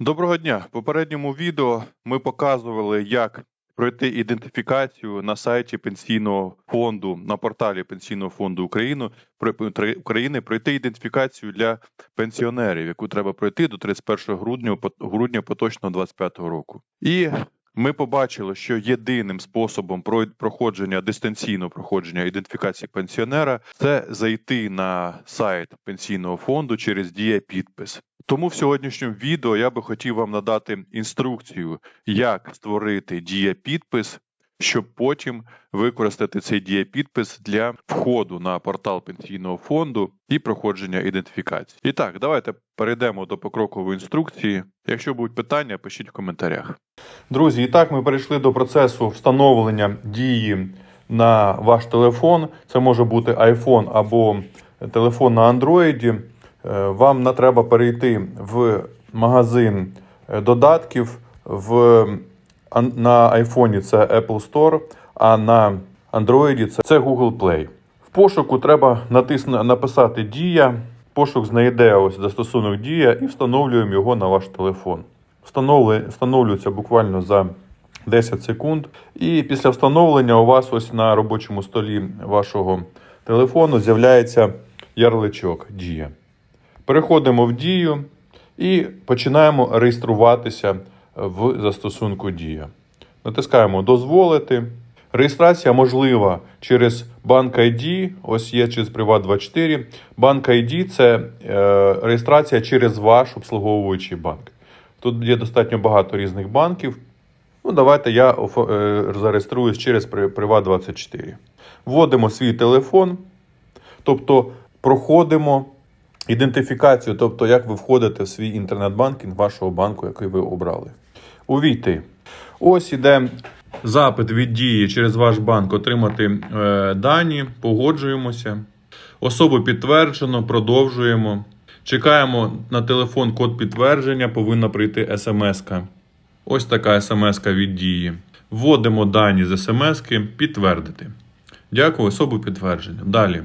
Доброго дня! В попередньому відео ми показували, як пройти ідентифікацію на сайті пенсійного фонду на порталі Пенсійного фонду України України пройти ідентифікацію для пенсіонерів, яку треба пройти до 31 грудня грудня поточного 25 року. І ми побачили, що єдиним способом проходження дистанційного проходження ідентифікації пенсіонера це зайти на сайт пенсійного фонду через дія підпис. Тому в сьогоднішньому відео я би хотів вам надати інструкцію, як створити дія-підпис, щоб потім використати цей дія-підпис для входу на портал пенсійного фонду і проходження ідентифікації. І так, давайте перейдемо до покрокової інструкції. Якщо будуть питання, пишіть в коментарях. Друзі, і так ми перейшли до процесу встановлення дії на ваш телефон. Це може бути iPhone або телефон на Android. Е, Вам на- треба перейти в магазин е, додатків. В, на iPhone це Apple Store, а на Android це, Google Play. В пошуку треба натисну, написати Дія. Пошук знайде ось застосунок Дія і встановлюємо його на ваш телефон. Встановлю- Встановлюється буквально за 10 секунд. І після встановлення у вас ось на робочому столі вашого телефону з'являється ярличок Дія. Переходимо в дію і починаємо реєструватися в застосунку Дія. Натискаємо Дозволити. Реєстрація можлива через Банк ID, ось є через Приват24. Банк ID це е, реєстрація через ваш обслуговуючий банк. Тут є достатньо багато різних банків. Ну, давайте я е, зареєструюсь через При- Приват24. Вводимо свій телефон, тобто проходимо ідентифікацію, тобто як ви входите в свій інтернет-банкінг вашого банку, який ви обрали. Увійти. Ось іде запит від дії через ваш банк отримати е, дані, погоджуємося. Особу підтверджено, продовжуємо. Чекаємо на телефон код підтвердження, повинна прийти смс-ка. Ось така смс-ка від дії. Вводимо дані з смс-ки, підтвердити. Дякую, особу підтвердження. Далі.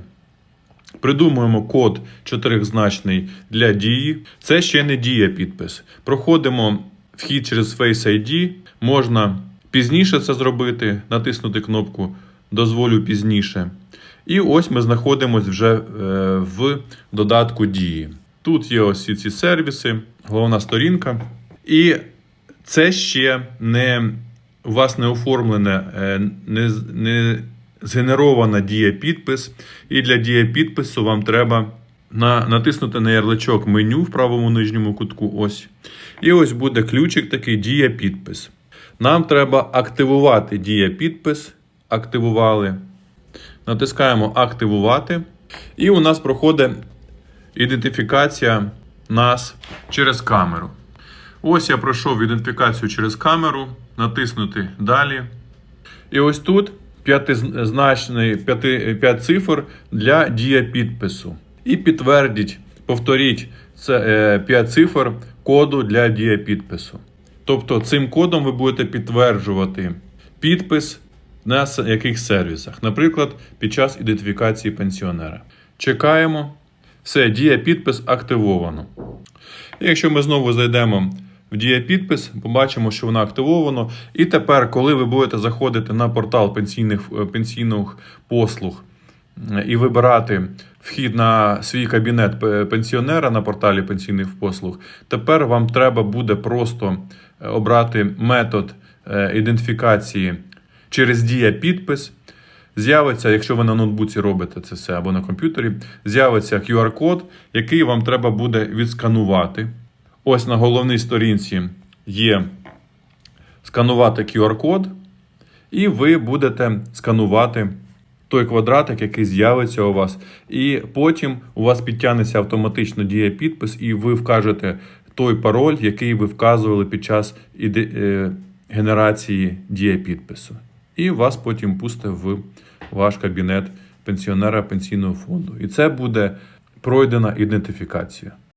Придумуємо код чотиризначний для дії. Це ще не дія підпис. Проходимо вхід через Face ID. Можна пізніше це зробити, натиснути кнопку Дозволю пізніше. І ось ми знаходимося вже е, в додатку дії. Тут є ось ці сервіси, головна сторінка. І це ще не у вас не оформлене, е, не, не згенерована дія підпис. І для дія підпису вам треба на, натиснути на ярличок меню в правому нижньому кутку. Ось. І ось буде ключик такий дія підпис. Нам треба активувати дія підпис. Активували. Натискаємо активувати. І у нас проходить ідентифікація нас через камеру. Ось я пройшов ідентифікацію через камеру, натиснути далі. І ось тут п'ятизначний п'яти, п'ять цифр для дія підпису. І підтвердіть, повторіть це е, 5 цифр коду для дія підпису. Тобто цим кодом ви будете підтверджувати підпис на яких сервісах, наприклад, під час ідентифікації пенсіонера. Чекаємо. Все, дія підпис активовано. І якщо ми знову зайдемо в дія підпис, побачимо, що воно активовано. І тепер, коли ви будете заходити на портал пенсійних, е, пенсійних послуг е, і вибирати вхід на свій кабінет пенсіонера на порталі пенсійних послуг, тепер вам треба буде просто е, обрати метод ідентифікації через дія підпис. З'явиться, якщо ви на ноутбуці робите це все або на комп'ютері, з'явиться QR-код, який вам треба буде відсканувати. Ось на головній сторінці є сканувати QR-код, і ви будете сканувати той квадратик, який з'явиться у вас. І потім у вас підтягнеться автоматично дія підпис, і ви вкажете той пароль, який ви вказували під час е, генерації дія підпису. І вас потім пусте в ваш кабінет пенсіонера пенсійного фонду. І це буде пройдена ідентифікація.